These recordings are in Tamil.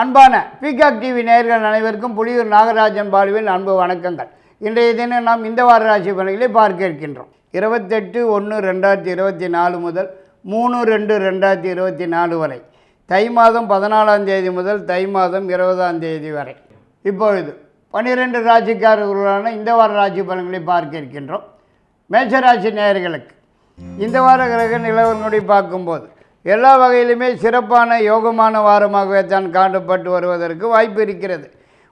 அன்பான பீகாக் டிவி நேயர்கள் அனைவருக்கும் புலியூர் நாகராஜன் பாலுவின் அன்பு வணக்கங்கள். இன்றைய தினம் நாம் இந்த வார ராசி பணிகளை பார்க்க இருக்கின்றோம். இருபத்தெட்டு ஒன்று ரெண்டாயிரத்தி இருபத்தி நாலு முதல் மூணு ரெண்டு ரெண்டாயிரத்தி இருபத்தி நாலு வரை. தை மாதம் பதினாலாம் தேதி முதல் தை மாதம் இருபதாம் தேதி வரை. இப்பொழுது பன்னிரெண்டு ராசிக்காரர்களான இந்த வார ராசி பலன்களை பார்க்க இருக்கின்றோம். மேஷராசி நேயர்களுக்கு இந்த வார கிரக நிலவரங்களை பார்க்கும்போது எல்லா வகையிலுமே சிறப்பான யோகமான வாரமாகவே தான் காணப்பட்டு வருவதற்கு வாய்ப்பு இருக்கிறது.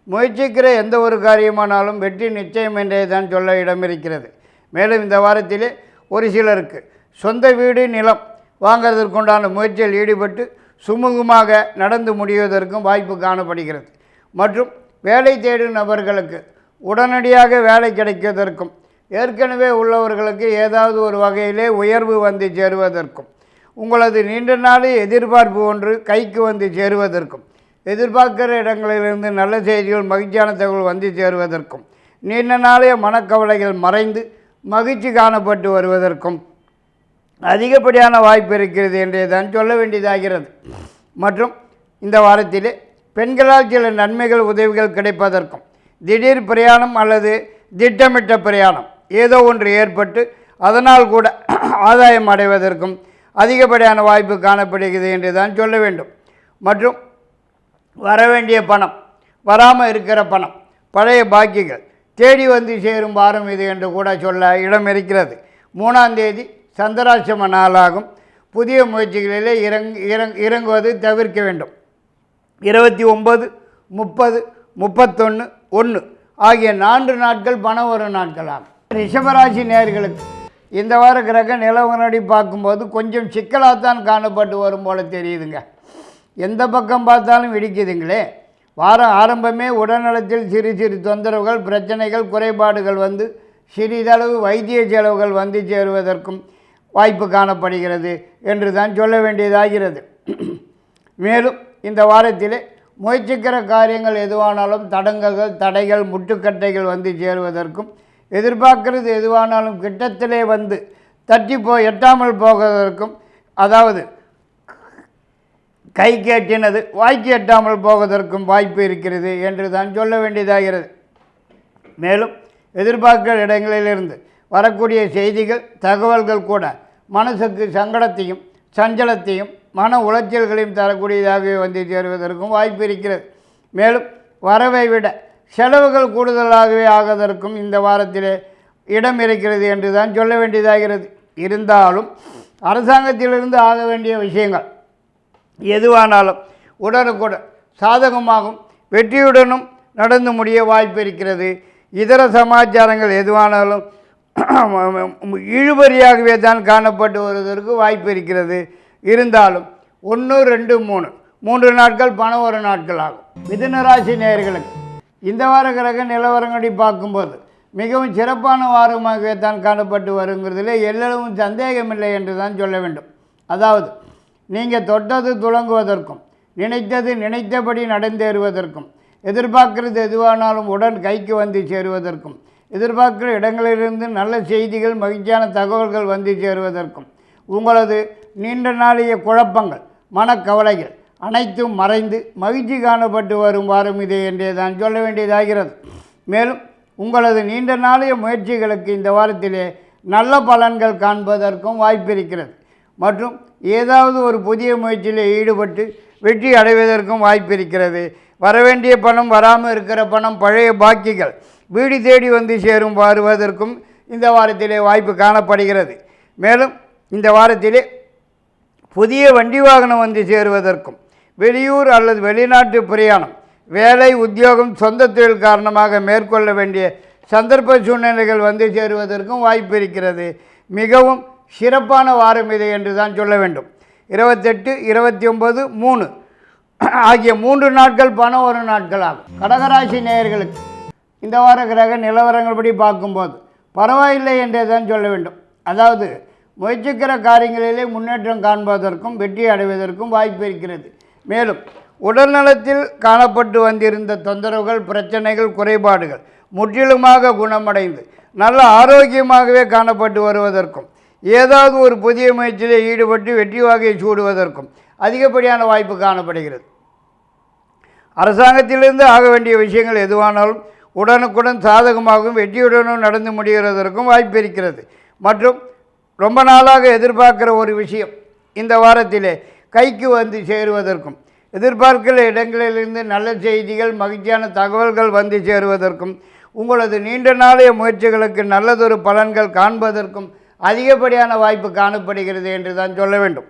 முயற்சிக்கிற எந்த ஒரு காரியமானாலும் வெற்றி நிச்சயம் என்றே தான் சொல்ல இடம் இருக்கிறது மேலும் இந்த வாரத்திலே ஒரு சிலருக்கு சொந்த வீடு நிலம் வாங்கிறதற்குண்டான முயற்சியில் ஈடுபட்டு சுமூகமாக நடந்து முடிவதற்கும் வாய்ப்பு காணப்படுகிறது. மற்றும் வேலை தேடும் நபர்களுக்கு உடனடியாக வேலை கிடைப்பதற்கும் ஏற்கனவே உள்ளவர்களுக்கு ஏதாவது ஒரு வகையிலே உயர்வு வந்து சேருவதற்கும் உங்களது நீண்ட நாள் எதிர்பார்ப்பு ஒன்று கைக்கு வந்து சேருவதற்கும் எதிர்பார்க்கிற இடங்களிலிருந்து நல்ல செய்திகள் மகிழ்ச்சியான தகவல் வந்து சேருவதற்கும் நீண்ட நாளைய மனக்கவலைகள் மறைந்து மகிழ்ச்சி காணப்பட்டு வருவதற்கும் அதிகப்படியான வாய்ப்பு இருக்கிறது என்றே தான் சொல்ல வேண்டியதாகிறது. மற்றும் இந்த வாரத்திலே பெண்களால் சில நன்மைகள் உதவிகள் கிடைப்பதற்கும் திடீர் பிரயாணம் அல்லது திட்டமிட்ட பிரயாணம் ஏதோ ஒன்று ஏற்பட்டு அதனால் கூட ஆதாயம் அடைவதற்கும் அதிகப்படியான வாய்ப்பு காணப்படுகிறது என்று தான் சொல்ல வேண்டும். மற்றும் வரவேண்டிய பணம் வராமல் இருக்கிற பணம் பழைய பாக்கிகள் தேடி வந்து சேரும் வாரம் இது என்று கூட சொல்ல இடம் இருக்கிறது. மூணாம் தேதி சந்திராசிரம நாளாகும். புதிய முயற்சிகளிலே இறங் இறங் இறங்குவது தவிர்க்க வேண்டும். இருபத்தி ஒம்பது முப்பது முப்பத்தொன்று ஒன்று ஆகிய நான்கு நாட்கள் பணம் வரும் நாட்களாகும். ரிஷபராசி நேர்களுக்கு இந்த வார கிரக நிலவரடி பார்க்கும்போது கொஞ்சம் சிக்கலாகத்தான் காணப்பட்டு வரும் போல் தெரியுதுங்க. எந்த பக்கம் பார்த்தாலும் இடிக்குதுங்களே. வாரம் ஆரம்பமே உடல்நலத்தில் சிறு சிறு தொந்தரவுகள் பிரச்சனைகள் குறைபாடுகள் வந்து சிறிதளவு வைத்திய செலவுகள் வந்து சேருவதற்கும் வாய்ப்பு காணப்படுகிறது என்று தான் சொல்ல வேண்டியதாகிறது. மேலும் இந்த வாரத்திலே முயற்சிக்கிற காரியங்கள் எதுவானாலும் தடங்கல்கள் தடைகள் முட்டுக்கட்டைகள் வந்து சேருவதற்கும் எதிர்பார்க்கறது எதுவானாலும் கிட்டத்திலே வந்து தட்டி போ எட்டாமல் போவதற்கும் அதாவது கை கேட்டினது வாய்க்கு எட்டாமல் போவதற்கும் வாய்ப்பு இருக்கிறது என்று தான் சொல்ல வேண்டியதாகிறது. மேலும் எதிர்பார்க்கிற இடங்களிலிருந்து வரக்கூடிய செய்திகள் தகவல்கள் கூட மனசுக்கு சங்கடத்தையும் சஞ்சலத்தையும் மன உளைச்சல்களையும் தரக்கூடியதாகவே வந்து சேருவதற்கும் வாய்ப்பு இருக்கிறது. மேலும் வரவை விட செலவுகள் கூடுதலாகவே ஆவதற்கும் இந்த வாரத்திலே இடம் இருக்கிறது என்று தான் சொல்ல வேண்டியதாகிறது. இருந்தாலும் அரசாங்கத்திலிருந்து ஆக வேண்டிய விஷயங்கள் எதுவானாலும் உடனுக்குடன் சாதகமாகும் வெற்றியுடனும் நடந்து முடிய வாய்ப்பு இருக்கிறது. இதர சமாச்சாரங்கள் எதுவானாலும் இழுபறியாகவே தான் காணப்பட்டு வருவதற்கு வாய்ப்பு இருக்கிறது. இருந்தாலும் ஒன்று ரெண்டு மூணு மூன்று நாட்கள் பணம் ஒரு நாட்கள் ஆகும். மிதுன ராசி நேயர்களுக்கு இந்த வார கிரக நிலவரங்கடி பார்க்கும்போது மிகவும் சிறப்பான வாரமாகவே தான் காணப்பட்டு வருங்கிறதுல எல்லளவும் சந்தேகமில்லை என்று தான் சொல்ல வேண்டும். அதாவது நீங்கள் தொட்டது துளங்குவதற்கும் நினைத்தது நினைத்தபடி நடந்தேறுவதற்கும் எதிர்பார்க்கிறது எதுவானாலும் உடன் கைக்கு வந்து சேருவதற்கும் எதிர்பார்க்கிற இடங்களிலிருந்து நல்ல செய்திகள் மகிழ்ச்சியான தகவல்கள் வந்து சேருவதற்கும் உங்களது நீண்ட நாளைய குழப்பங்கள் மனக்கவலைகள் அனைத்தும் மறைந்து மகிழ்ச்சி காணப்பட்டு வரும் வாரம் இது என்றே தான் சொல்ல வேண்டியதாகிறது. மேலும் உங்களது நீண்ட நாளைய முயற்சிகளுக்கு இந்த வாரத்திலே நல்ல பலன்கள் காண்பதற்கும் வாய்ப்பிருக்கிறது. மற்றும் ஏதாவது ஒரு புதிய முயற்சியில் ஈடுபட்டு வெற்றி அடைவதற்கும் வாய்ப்பிருக்கிறது. வரவேண்டிய பணம் வராமல் இருக்கிற பணம் பழைய பாக்கிகள் வீடு தேடி வந்து சேரும் வருவதற்கும் இந்த வாரத்திலே வாய்ப்பு காணப்படுகிறது. மேலும் இந்த வாரத்திலே புதிய வண்டி வாகனம் வந்து சேருவதற்கும் வெளியூர் அல்லது வெளிநாட்டு பிரயாணம் வேலை உத்தியோகம் சொந்த தொழில் காரணமாக மேற்கொள்ள வேண்டிய சந்தர்ப்ப சூழ்நிலைகள் வந்து சேருவதற்கும் வாய்ப்பு இருக்கிறது. மிகவும் சிறப்பான வாரம் இது என்று தான் சொல்ல வேண்டும். இருபத்தெட்டு இருபத்தி ஒம்பது மூணு ஆகிய மூன்று நாட்கள் பணம் ஒரு நாட்கள் ஆகும் கடகராசி நேயர்களுக்கு இந்த வார கிரக நிலவரங்கள் படி பார்க்கும்போது பரவாயில்லை என்றே தான் சொல்ல வேண்டும். அதாவது முயற்சிக்கிற காரியங்களிலே முன்னேற்றம் காண்பதற்கும் வெற்றி அடைவதற்கும் வாய்ப்பு இருக்கிறது. மேலும் உடல்நலத்தில் காணப்பட்டு வந்திருந்த தொந்தரவுகள் பிரச்சனைகள் குறைபாடுகள் முற்றிலுமாக குணமடைந்து நல்ல ஆரோக்கியமாகவே காணப்பட்டு வருவதற்கும் ஏதாவது ஒரு புதிய முயற்சியில் ஈடுபட்டு வெற்றி வாகையை சூடுவதற்கும் அதிகப்படியான வாய்ப்பு காணப்படுகிறது. அரசாங்கத்திலிருந்து ஆக வேண்டிய விஷயங்கள் எதுவானாலும் உடனுக்குடன் சாதகமாகவும் வெற்றியுடனும் நடந்து முடிகிறதற்கும் வாய்ப்பு இருக்கிறது. மற்றும் ரொம்ப நாளாக எதிர்பார்க்கிற ஒரு விஷயம் இந்த வாரத்திலே கைக்கு வந்து சேருவதற்கும் எதிர்பார்க்கிற இடங்களிலிருந்து நல்ல செய்திகள் மகிழ்ச்சியான தகவல்கள் வந்து சேருவதற்கும் உங்களது நீண்ட நாளைய முயற்சிகளுக்கு நல்லதொரு பலன்கள் காண்பதற்கும் அதிகப்படியான வாய்ப்பு காணப்படுகிறது என்று தான் சொல்ல வேண்டும்.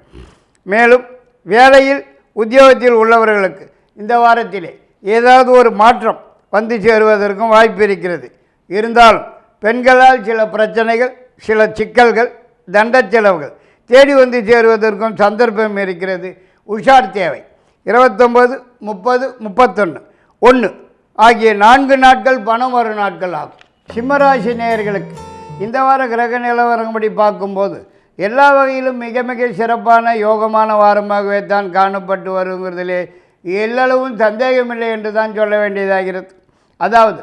மேலும் வேலையில் உத்தியோகத்தில் உள்ளவர்களுக்கு இந்த வாரத்திலே ஏதாவது ஒரு மாற்றம் வந்து சேருவதற்கும் வாய்ப்பு இருக்கிறது. இருந்தாலும் பெண்களால் சில பிரச்சனைகள் சில சிக்கல்கள் தண்டச் செலவுகள் தேடி வந்து சேருவதற்கும் சந்தர்ப்பம் இருக்கிறது. உஷார் தேவை. இருபத்தொம்பது முப்பது முப்பத்தொன்று ஒன்று ஆகிய நான்கு நாட்கள் பணம் வரும் நாட்கள் ஆகும். சிம்மராசி நேயர்களுக்கு இந்த வார கிரக நிலவரப்படி பார்க்கும்போது எல்லா வகையிலும் மிக மிக சிறப்பான யோகமான வாரமாகவே தான் காணப்பட்டு வருங்கிறதுலே எல்லளவும் சந்தேகமில்லை என்று தான் சொல்ல வேண்டியதாகிறது. அதாவது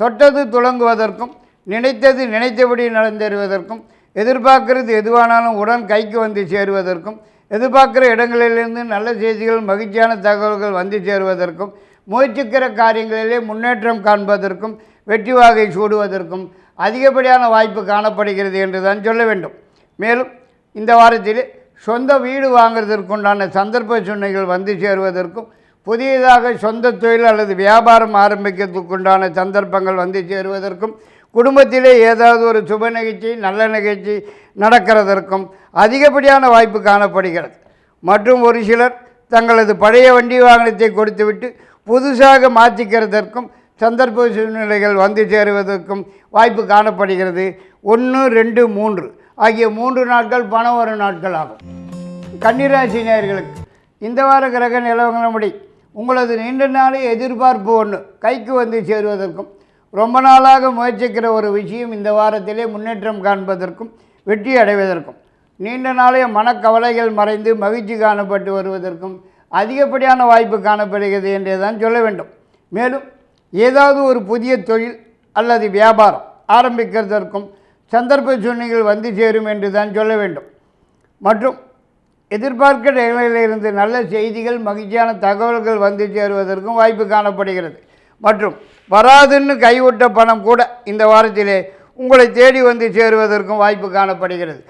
தொட்டது துளங்குவதற்கும் நினைத்தது நினைத்தபடி நடந்தேறுவதற்கும் எதிர்பார்க்கிறது எதுவானாலும் உடன் கைக்கு வந்து சேருவதற்கும் எதிர்பார்க்குற இடங்களிலிருந்து நல்ல செய்திகள் மகிழ்ச்சியான தகவல்கள் வந்து சேருவதற்கும் முயற்சிக்கிற காரியங்களிலே முன்னேற்றம் காண்பதற்கும் வெற்றி வாகை சூடுவதற்கும் அதிகப்படியான வாய்ப்பு காணப்படுகிறது என்று தான் சொல்ல வேண்டும். மேலும் இந்த வாரத்தில் சொந்த வீடு வாங்குறதற்குண்டான சந்தர்ப்ப சூழ்நிலைகள் வந்து சேருவதற்கும் புதியதாக சொந்த தொழில் அல்லது வியாபாரம் ஆரம்பிக்கிறதுக்குண்டான சந்தர்ப்பங்கள் வந்து சேருவதற்கும் குடும்பத்திலே ஏதாவது ஒரு சுப நிகழ்ச்சி நல்ல நிகழ்ச்சி நடக்கிறதற்கும் அதிகப்படியான வாய்ப்பு காணப்படுகிறது. மற்றும் ஒரு சிலர் தங்களது பழைய வண்டி வாகனத்தை கொடுத்துவிட்டு புதுசாக மாற்றிக்கிறதற்கும் சந்தர்ப்ப சூழ்நிலைகள் வந்து சேருவதற்கும் வாய்ப்பு காணப்படுகிறது. ஒன்று ரெண்டு மூன்று ஆகிய மூன்று நாட்கள் பணம் வரும் நாட்கள் ஆகும். கன்னிராசி நேர்களுக்கு இந்த வார கிரக நிலவரப்படி உங்களது நீண்ட நாளே எதிர்பார்ப்பு ஒன்று கைக்கு வந்து சேருவதற்கும் ரொம்ப நாளாக முயற்சிக்கிற ஒரு விஷயம் இந்த வாரத்திலே முன்னேற்றம் காண்பதற்கும் வெற்றி அடைவதற்கும் நீண்ட நாளைய மனக்கவலைகள் மறைந்து மகிழ்ச்சி காணப்பட்டு வருவதற்கும் அதிகப்படியான வாய்ப்பு காணப்படுகிறது என்றே தான் சொல்ல வேண்டும். மேலும் ஏதாவது ஒரு புதிய தொழில் அல்லது வியாபாரம் ஆரம்பிக்கிறதற்கும் சந்தர்ப்ப சூழ்நிலைகள் வந்து சேரும் என்று தான் சொல்ல வேண்டும். மற்றும் எதிர்பார்க்கிற நிலையிலிருந்து நல்ல செய்திகள் மகிழ்ச்சியான தகவல்கள் வந்து சேருவதற்கும் வாய்ப்பு காணப்படுகிறது. மற்றும் வராதுன்னு கைவிட்ட பணம் கூட இந்த வாரத்திலே உங்களை தேடி வந்து சேருவதற்கும் வாய்ப்பு காணப்படுகிறது.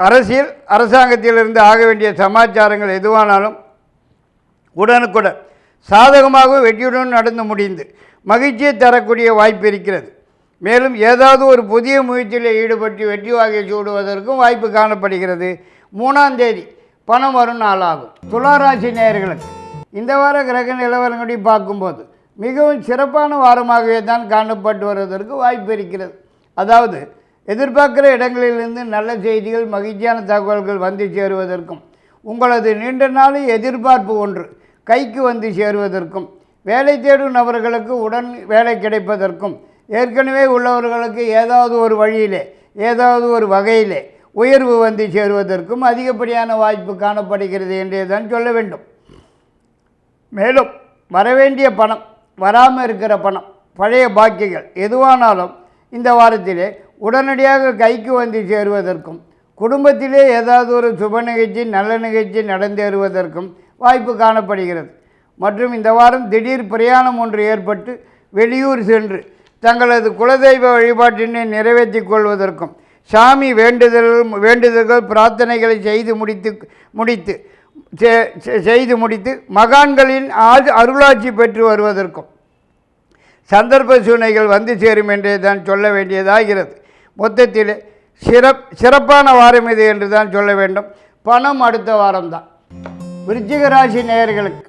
அரசியல் அரசாங்கத்திலிருந்து ஆக வேண்டிய சமாச்சாரங்கள் எதுவானாலும் உடனுக்குடன் சாதகமாக வெற்றியுடன் நடந்து முடிந்து மகிழ்ச்சியை தரக்கூடிய வாய்ப்பு இருக்கிறது. மேலும் ஏதாவது ஒரு புதிய முயற்சியில் ஈடுபட்டு வெற்றி வாகை சூடுவதற்கும் வாய்ப்பு காணப்படுகிறது. மூணாம் தேதி பணம் வரும் நாளாகும். துளாராசி நேயர்களுக்கு இந்த வார கிரக நிலவரங்களை பார்க்கும்போது மிகவும் சிறப்பான வாரமாகவே தான் காணப்பட்டு வருவதற்கு வாய்ப்பு இருக்கிறது. அதாவது எதிர்பார்க்கிற இடங்களிலிருந்து நல்ல செய்திகள் மகிழ்ச்சியான தகவல்கள் வந்து சேருவதற்கும் உங்களது நீண்ட நாள் எதிர்பார்ப்பு ஒன்று கைக்கு வந்து சேருவதற்கும் வேலை தேடும் நபர்களுக்கு உடன் வேலை கிடைப்பதற்கும் ஏற்கனவே உள்ளவர்களுக்கு ஏதாவது ஒரு வழியிலே ஏதாவது ஒரு வகையிலே உயர்வு வந்து சேருவதற்கும் அதிகப்படியான வாய்ப்பு காணப்படுகிறது என்றே தான் சொல்ல வேண்டும். மேலும் வரவேண்டிய பணம் வராமல் இருக்கிற பணம் பழைய பாக்கிகள் எதுவானாலும் இந்த வாரத்திலே உடனடியாக கைக்கு வந்து சேருவதற்கும் குடும்பத்திலே ஏதாவது ஒரு சுப நிகழ்ச்சி நல்ல நிகழ்ச்சி நடந்தேறுவதற்கும் வாய்ப்பு காணப்படுகிறது. மற்றும் இந்த வாரம் திடீர் பிரயாணம் ஒன்று ஏற்பட்டு வெளியூர் சென்று தங்களது குலதெய்வ வழிபாட்டினை நிறைவேற்றிக் கொள்வதற்கும் சாமி வேண்டுதல் வேண்டுதல்கள் பிரார்த்தனைகளை செய்து முடித்து முடித்து செய்து முடித்து மகான்களின் ஆது அருளாட்சி பெற்று வருவதற்கும் சந்தர்ப்ப சூழ்நிலைகள் வந்து சேரும் என்றே தான் சொல்ல வேண்டியதாகிறது. மொத்தத்தில் சிறப் சிறப்பான வாரம் இது என்று தான் சொல்ல வேண்டும். பணம் அடுத்த வாரம்தான். விருச்சிக ராசி நேயர்களுக்கு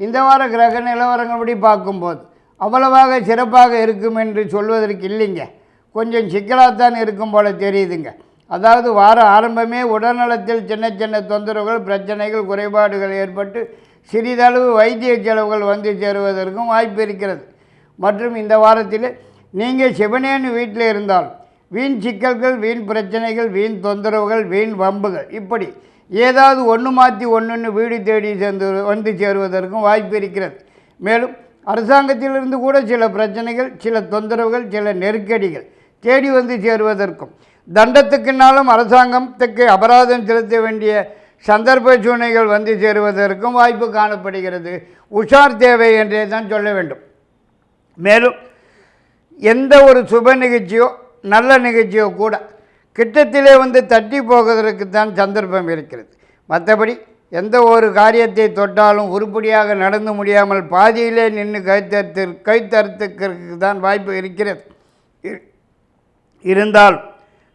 இந்த வார கிரக நிலவரங்கள்படி பார்க்கும்போது அவ்வளவாக சிறப்பாக இருக்கும் என்று சொல்வதற்கு இல்லைங்க. கொஞ்சம் சிக்கலாகத்தான் இருக்கும் போல தெரியுதுங்க. அதாவது வார ஆரம்பமே உடல்நலத்தில் சின்ன சின்ன தொந்தரவுகள் பிரச்சனைகள் குறைபாடுகள் ஏற்பட்டு சிறிதளவு வைத்திய செலவுகள் வந்து சேருவதற்கும் வாய்ப்பு இருக்கிறது. மற்றும் இந்த வாரத்தில் நீங்கள் சிவனேன்னு வீட்டில் இருந்தால் வீண் சிக்கல்கள் வீண் பிரச்சனைகள் வீண் தொந்தரவுகள் வீண் வம்புகள் இப்படி ஏதாவது ஒன்று மாற்றி ஒன்றுன்னு வீடு தேடி சேர்ந்து வந்து சேருவதற்கும் வாய்ப்பு இருக்கிறது. மேலும் அரசாங்கத்திலிருந்து கூட சில பிரச்சனைகள் சில தொந்தரவுகள் சில நெருக்கடிகள் தேடி வந்து சேருவதற்கும் தண்டத்துக்குனாலும் அரசாங்கத்துக்கு அபராதம் செலுத்த வேண்டிய சந்தர்ப்ப சூழ்நிலைகள் வந்து சேருவதற்கும் வாய்ப்பு காணப்படுகிறது. உஷார் தேவை என்றே தான் சொல்ல வேண்டும். மேலும் எந்த ஒரு சுப நிகழ்ச்சியோ நல்ல நிகழ்ச்சியோ கூட கிட்டத்திலே வந்து தட்டி போவதற்கு தான் சந்தர்ப்பம் இருக்கிறது. மற்றபடி எந்த ஒரு காரியத்தை தொட்டாலும் உருப்படியாக நடந்து முடியாமல் பாதியிலே நின்று கைத்தறுத்து கைத்தறுத்துக்கிறதுக்கு தான் வாய்ப்பு இருக்கிறது. இ- இருந்தாலும்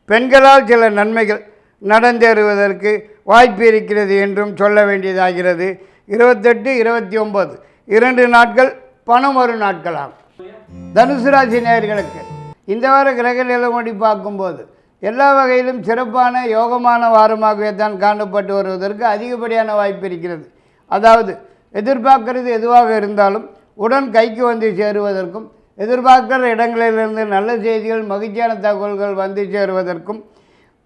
பெண்களால் சில நன்மைகள் நடந்தேறுவதற்கு வாய்ப்பு இருக்கிறது என்றும் சொல்ல வேண்டியதாகிறது. இருபத்தெட்டு இருபத்தி ஒம்பது இரண்டு நாட்கள் பணம் வரும் நாட்களாகும். தனுசு ராசி நேயர்களுக்கு இந்த வார கிரக நிலமடி பார்க்கும்போது எல்லா வகையிலும் சிறப்பான யோகமான வாரமாகவே தான் காணப்பட்டு வருவதற்கு அதிகப்படியான வாய்ப்பு இருக்கிறது. அதாவது எதிர்பார்க்கிறது எதுவாக இருந்தாலும் உடன் கைக்கு வந்து சேருவதற்கும் எதிர்பார்க்கிற இடங்களிலிருந்து நல்ல செய்திகள் மகிழ்ச்சியான தகவல்கள் வந்து சேருவதற்கும்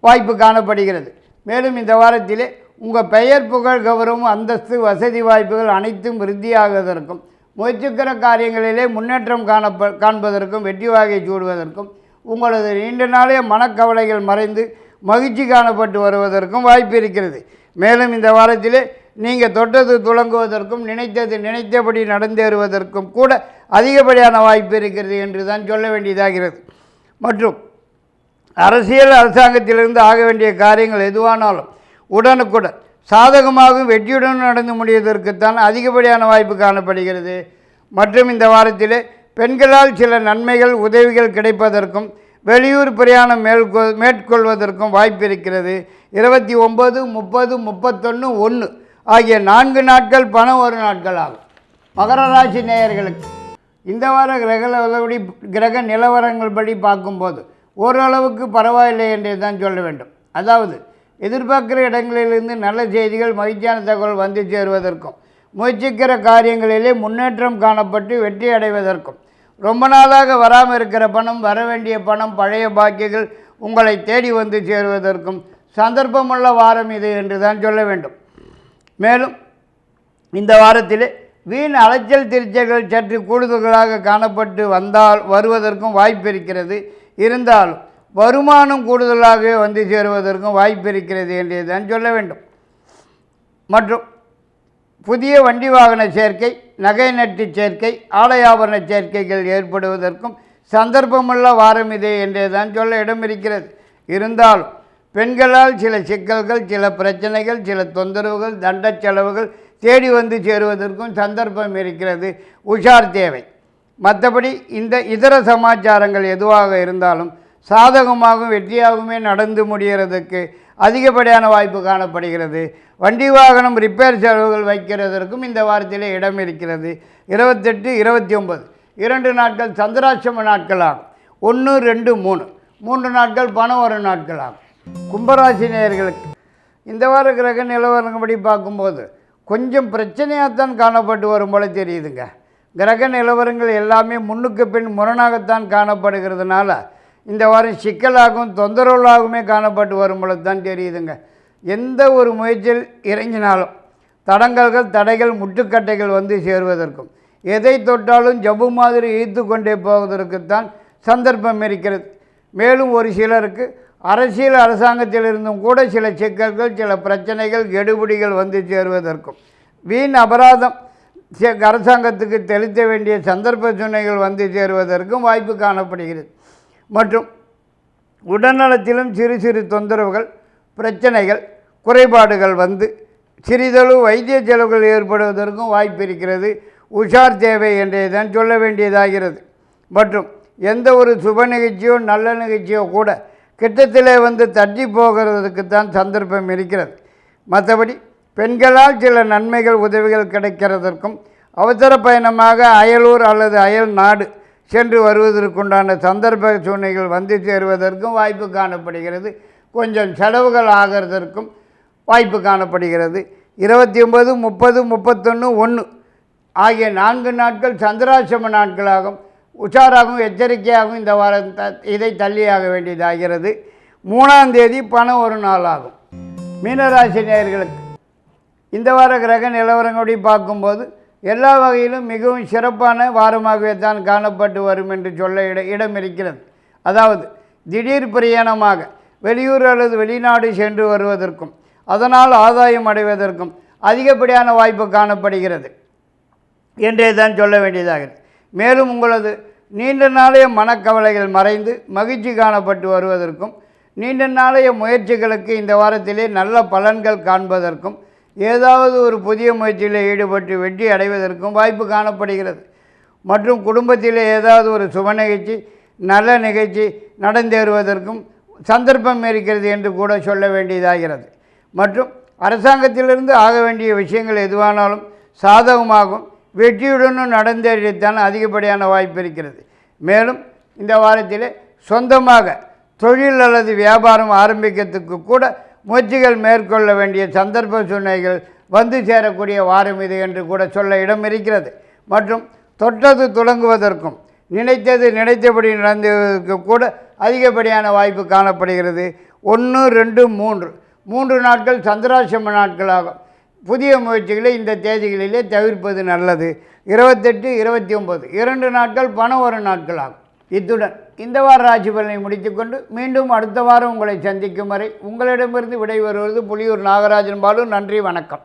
வாய்ப்பு காணப்படுகிறது. மேலும் இந்த வாரத்திலே உங்கள் பெயர் புகழ் கௌரவம் அந்தஸ்து வசதி வாய்ப்புகள் அனைத்தும் விருத்தியாகுவதற்கும் முயற்சிக்கிற காரியங்களிலே முன்னேற்றம் காணப்ப காண்பதற்கும் வெற்றி வாகை சூடுவதற்கும் உங்களது நீண்ட நாளே மனக்கவலைகள் மறைந்து மகிழ்ச்சி காணப்பட்டு வருவதற்கும் வாய்ப்பு இருக்கிறது. மேலும் இந்த வாரத்திலே நீங்கள் தொட்டது துளங்குவதற்கும் நினைத்தது நினைத்தபடி நடந்தேறுவதற்கும் கூட அதிகப்படியான வாய்ப்பு இருக்கிறது என்று தான் சொல்ல வேண்டியதாகிறது. மற்றும் அரசியல் அரசாங்கத்திலிருந்து ஆக வேண்டிய காரியங்கள் எதுவானாலும் உடனுக்குடன் சாதகமாகவும் வெற்றியுடன் நடந்து முடிவதற்குத்தான் அதிகப்படியான வாய்ப்பு காணப்படுகிறது. மற்றும் இந்த வாரத்திலே பெண்களால் சில நன்மைகள் உதவிகள் கிடைப்பதற்கும் வெளியூர் பிரயாணம் மேற்கொள் மேற்கொள்வதற்கும் வாய்ப்பு இருக்கிறது. இருபத்தி ஒம்பது முப்பது முப்பத்தொன்று ஒன்று ஆகிய நான்கு நாட்கள் பணம் ஒரு நாட்கள் ஆகும் மகர ராசி நேயர்களுக்கு இந்த வார கிரக கிரக நிலவரங்கள் படி பார்க்கும்போது ஓரளவுக்கு பரவாயில்லை என்றே தான் சொல்ல வேண்டும். அதாவது எதிர்பார்க்கிற இடங்களிலிருந்து நல்ல செய்திகள் மகிழ்ச்சியான தகவல் வந்து சேருவதற்கும் முயற்சிக்கிற காரியங்களிலே முன்னேற்றம் காணப்பட்டு வெற்றி அடைவதற்கும் ரொம்ப நாளாக வராமல் இருக்கிற பணம் வர வேண்டிய பணம் பழைய பாக்கியங்கள் உங்களை தேடி வந்து சேருவதற்கும் சந்தர்ப்பமுள்ள வாரம் இது என்று தான் சொல்ல வேண்டும். மேலும் இந்த வாரத்தில் வீண் அலைச்சல் திருச்சல்கள் சற்று கூடுதல்களாக காணப்பட்டு வந்தால் வருவதற்கும் வாய்ப்பு இருக்கிறது. இருந்தாலும் வருமானம் கூடுதலாக வந்து சேருவதற்கும் வாய்ப்பு இருக்கிறது என்றே தான் சொல்ல வேண்டும். மற்றும் புதிய வண்டி வாகன சேர்க்கை நகை நட்டு சேர்க்கை ஆடை ஆபரண சேர்க்கைகள் ஏற்படுவதற்கும் சந்தர்ப்பமுள்ள வாரம் இதே என்றே தான் சொல்ல இடம் இருக்கிறது இருந்தாலும் பெண்களால் சில சிக்கல்கள் சில பிரச்சனைகள் சில தொந்தரவுகள் தண்ட செலவுகள் தேடி வந்து சேருவதற்கும் சந்தர்ப்பம் இருக்கிறது. உஷார் தேவை. மற்றபடி இந்த இதர சமாச்சாரங்கள் எதுவாக இருந்தாலும் சாதகமாகவும் வெற்றியாகவுமே நடந்து முடிகிறதுக்கு அதிகப்படியான வாய்ப்பு காணப்படுகிறது. வண்டி வாகனம் ரிப்பேர் செலவுகள் வைக்கிறதற்கும் இந்த வாரத்திலே இடம் இருக்கிறது. இருபத்தெட்டு இருபத்தி ஒன்பது இரண்டு நாட்கள் சந்திராட்சம நாட்கள் ஆகும் ஒன்று ரெண்டு மூணு. மூன்று நாட்கள் பணம் வரும் நாட்கள் ஆகும் கும்பராசி நேயர்களுக்கு இந்த வார கிரக நிலவரங்கப்படி பார்க்கும்போது கொஞ்சம் பிரச்சனையாகத்தான் காணப்பட்டு வரும் போல தெரியுதுங்க. கிரக நிலவரங்கள் எல்லாமே முன்னுக்கு பின் முரணாகத்தான் காணப்படுகிறதுனால இந்த வாரம் சிக்கலாகவும் தொந்தரவுகளாகவுமே காணப்பட்டு வரும் போல தான் தெரியுதுங்க. எந்த ஒரு முயற்சியில் இறங்கினாலும் தடங்கல்கள் தடைகள் முட்டுக்கட்டைகள் வந்து சேருவதற்கும் எதை தொட்டாலும் ஜவ்வு மாதிரி ஈர்த்து கொண்டே போவதற்குத்தான் சந்தர்ப்பம் இருக்கிறது. மேலும் ஒரு சிலருக்கு அரசியல் அரசாங்கத்திலிருந்தும் கூட சில சிக்கல்கள் சில பிரச்சனைகள் கெடுபிடிகள் வந்து சேருவதற்கும். வீண் அபராதம் அரசாங்கத்துக்கு தெளித்த வேண்டிய சந்தர்ப்ப சூழ்நிலைகள் வந்து சேருவதற்கும் வாய்ப்பு காணப்படுகிறது. மற்றும் உடல்நலத்திலும் சிறு சிறு தொந்தரவுகள் பிரச்சனைகள் குறைபாடுகள் வந்து சிறிதளவு வைத்திய செலவுகள் ஏற்படுவதற்கும் வாய்ப்பு இருக்கிறது. உஷார் தேவை என்றே தான் சொல்ல வேண்டியதாகிறது. மற்றும் எந்த ஒரு சுப நிகழ்ச்சியோ நல்ல நிகழ்ச்சியோ கூட கிட்டத்திலே வந்து தட்டி போகிறதுக்கு தான் சந்தர்ப்பம் இருக்கிறது. மற்றபடி பெண்களால் சில நன்மைகள் உதவிகள் கிடைக்கிறதற்கும் அவசர பயணமாக அயலூர் அல்லது அயல் நாடு சென்று வருவதற்குண்டான சந்தர்ப்ப சூழ்நிலைகள் வந்து சேருவதற்கும் வாய்ப்பு காணப்படுகிறது. கொஞ்சம் செலவுகள் ஆகிறதற்கும் வாய்ப்பு காணப்படுகிறது. இருபத்தி ஒன்பது முப்பது முப்பத்தொன்று ஒன்று ஆகிய நான்கு நாட்கள் சந்திராசிரம நாட்களாகும். உஷாராகவும் எச்சரிக்கையாகவும் இந்த வாரம் த இதை தள்ளியாக வேண்டியதாகிறது. மூணாம் தேதி பணம் ஒரு நாள் ஆகும். மீனராசி நேயர்களுக்கு இந்த வார கிரக நிலவரங்களை பார்க்கும்போது எல்லா வகையிலும் மிகவும் சிறப்பான வாரமாகவே தான் காணப்பட்டு வரும் என்று சொல்ல இட இடம் இருக்கிறது. அதாவது திடீர் பிரயாணமாக வெளியூர் அல்லது வெளிநாடு சென்று வருவதற்கும் அதனால் ஆதாயம் அடைவதற்கும் அதிகப்படியான வாய்ப்பு காணப்படுகிறது. என்றே தான் சொல்ல வேண்டியதாகிறது. மேலும் உங்களது நீண்ட நாளைய மனக்கவலைகள் மறைந்து மகிழ்ச்சி காணப்பட்டு வருவதற்கும் நீண்ட நாளைய முயற்சிகளுக்கு இந்த வாரத்திலே நல்ல பலன்கள் காண்பதற்கும் ஏதாவது ஒரு புதிய முயற்சியில் ஈடுபட்டு வெற்றி அடைவதற்கும் வாய்ப்பு காணப்படுகிறது. மற்றும் குடும்பத்தில் ஏதாவது ஒரு சுப நிகழ்ச்சி நல்ல நிகழ்ச்சி நடந்தேறுவதற்கும் சந்தர்ப்பம் இருக்கிறது என்று கூட சொல்ல வேண்டியதாகிறது. மற்றும் அரசாங்கத்திலிருந்து ஆக வேண்டிய விஷயங்கள் எதுவானாலும் சாதகமாகும். வெற்றியுடனும் நடந்தேறித்தான் அதிகப்படியான வாய்ப்பு இருக்கிறது. மேலும் இந்த வாரத்தில் சொந்தமாக தொழில் அல்லது வியாபாரம் ஆரம்பிக்கிறதுக்கு கூட முயற்சிகள் மேற்கொள்ள வேண்டிய சந்தர்ப்ப சூழ்நிலைகள் வந்து சேரக்கூடிய வாரம் இது என்று கூட சொல்ல இடம் இருக்கிறது. மற்றும் தொட்டது தொடங்குவதற்கும் நினைத்தது நினைத்தபடி நடந்ததற்கு கூட அதிகப்படியான வாய்ப்பு காணப்படுகிறது. ஒன்று ரெண்டு மூன்று. மூன்று நாட்கள் சந்திராசிரம நாட்களாகும் புதிய முயற்சிகளை இந்த தேதிகளிலே தவிர்ப்பது நல்லது. இருபத்தெட்டு இருபத்தி ஒம்பது இரண்டு நாட்கள் பணம் நாட்கள் ஆகும். இத்துடன் இந்த வார ராசி பலனை முடித்துக்கொண்டு மீண்டும் அடுத்த வாரம் உங்களை சந்திக்கும் வரை உங்களிடமிருந்து விடைபெறுவது புலியூர் நாகராஜன் பாலு. நன்றி வணக்கம்.